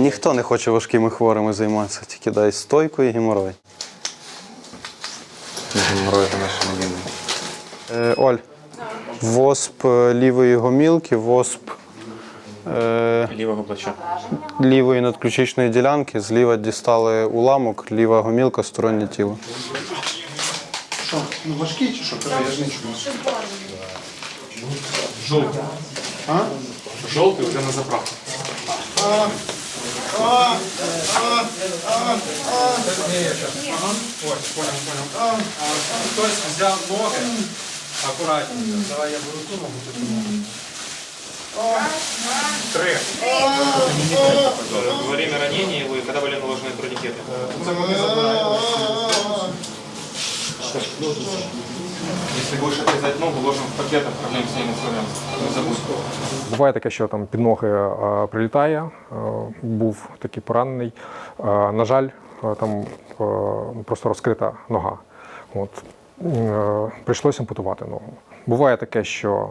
Ніхто не хоче важкими хворими займатися, тільки дай стойку і геморой. Геморрой это наш любимый. Е, Оль, восп е, лівої гомілки, восп е, Лівого плеча. лівої надключичної ділянки, зліва дістали уламок, ліва гомілка, стороннє тіло. Що, ну важкий чи що? Кажи, я ж не чую. Жовтий. А? Жовтий вже на заправку. Ага. Ось, понял, понял. Хтось взяв ноги. Акуратненько. Давай я беру ту ногу, тут ногу. Три. Во время ранения его и когда были наложены турникеты. Це ми не забираємо. Если будешь отрезать ногу, ложим в пакет, отправляем с ней. Не забудь. Буває таке, що там під ноги е, прилітає, е, був такий поранений. Е, на жаль, там просто розкрита нога. От. Прийшлося ампутувати ногу. Буває таке, що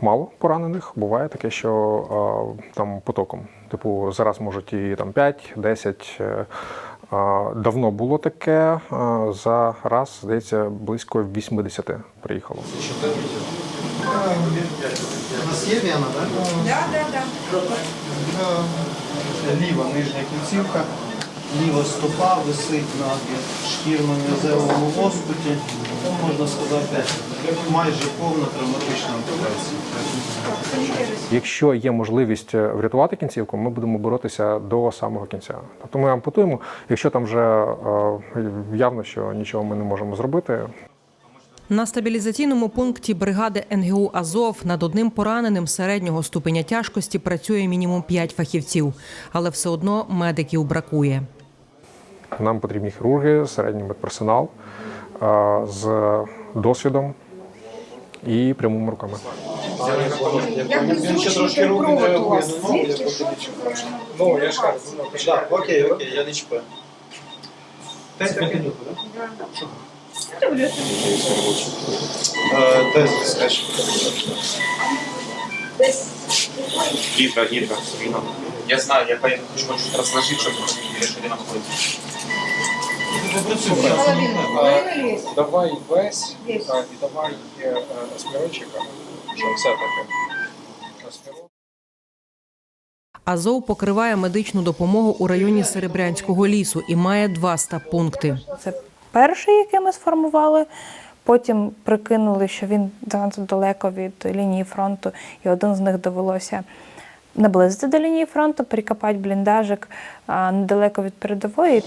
мало поранених, буває таке, що там потоком. Типу, зараз можуть і там 5-10. е, е, Давно було таке, е, за раз, здається, близько 80 приїхало. У нас є вена, так? Да, да, да. Ліва нижня кінцівка, ліва стопа висить на шкірно-м'язевому лоскуті. Можна сказати, майже повна травматична ампутація. Якщо є можливість е, врятувати кінцівку, ми будемо боротися до самого кінця. Тобто ми ампутуємо, якщо там вже е, явно, що нічого ми не можемо зробити, На стабілізаційному пункті бригади НГУ Азов над одним пораненим середнього ступеня тяжкості працює мінімум 5 фахівців, але все одно медиків бракує. нам потрібні хірурги, середній медперсонал з досвідом і прямими руками. Він ще трошки руки не реагує на ногу, я Ну, я ж кажу, ну, Так, окей, окей, я не чіпаю. П'ять років, так? Де скажеш? Гидро, гидро, спина. Я знаю, я поэтому хочу чуть разложить, чтобы вы видели, Давай весь і давай е, е, що все-таки. Азов покриває медичну допомогу у районі Серебрянського лісу і має два стаб-пункти. Це перший, який ми сформували. Потім прикинули, що він занадто далеко від лінії фронту, і один з них довелося наблизити до лінії фронту, прикопати бліндажик недалеко від передової.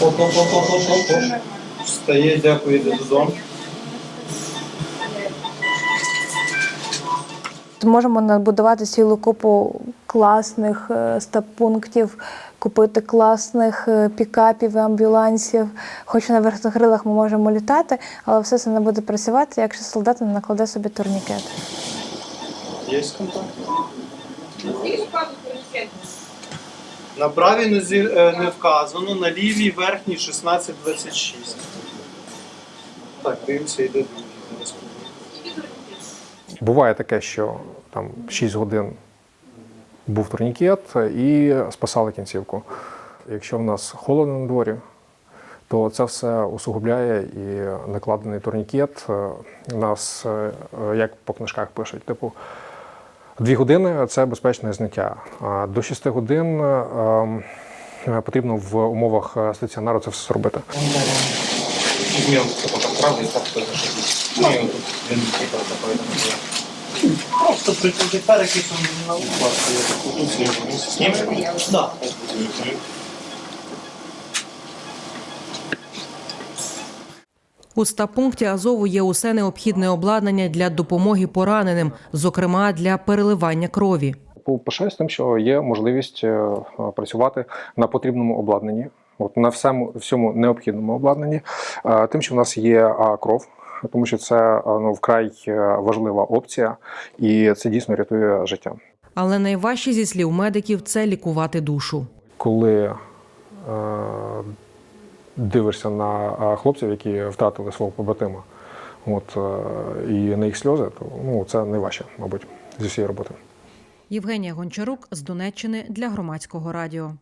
Оп-оп-оп-оп-оп-оп. Встає, дякую, йде додому. Можемо набудувати цілу купу класних е, стаб-пунктів, купити класних е, пікапів і амбулансів. Хоч на верхнокрилах ми можемо літати, але все це не буде працювати, якщо солдат не накладе собі турнікет. Є контакт? На правій нозі е, не вказано, на лівій верхній 16-26. Так, дивимося, йде другий. Буває таке, що там 6 годин був турнікет і спасали кінцівку. Якщо в нас холодно на дворі, то це все усугубляє і накладений турнікет. е, У нас, е, як по книжках пишуть, типу, дві години це безпечне зняття. А до 6 годин е, е, потрібно в умовах е, стаціонару це все зробити. Просто перекисом на правда У стаб-пункті Азову є усе необхідне обладнання для допомоги пораненим, зокрема для переливання крові. Пишаюсь тим, що є можливість е, працювати на потрібному обладнанні, от на всьому, всьому необхідному обладнанні. Е, Тим, що в нас є кров, тому що це е, ну, вкрай важлива опція, і це дійсно рятує життя. Але найважче зі слів медиків це лікувати душу. Коли е, дивишся на хлопців, які втратили свого побратима, От, е, і на їх сльози, то ну, це найважче, мабуть, зі всієї роботи. Євгенія Гончарук з Донеччини для громадського радіо.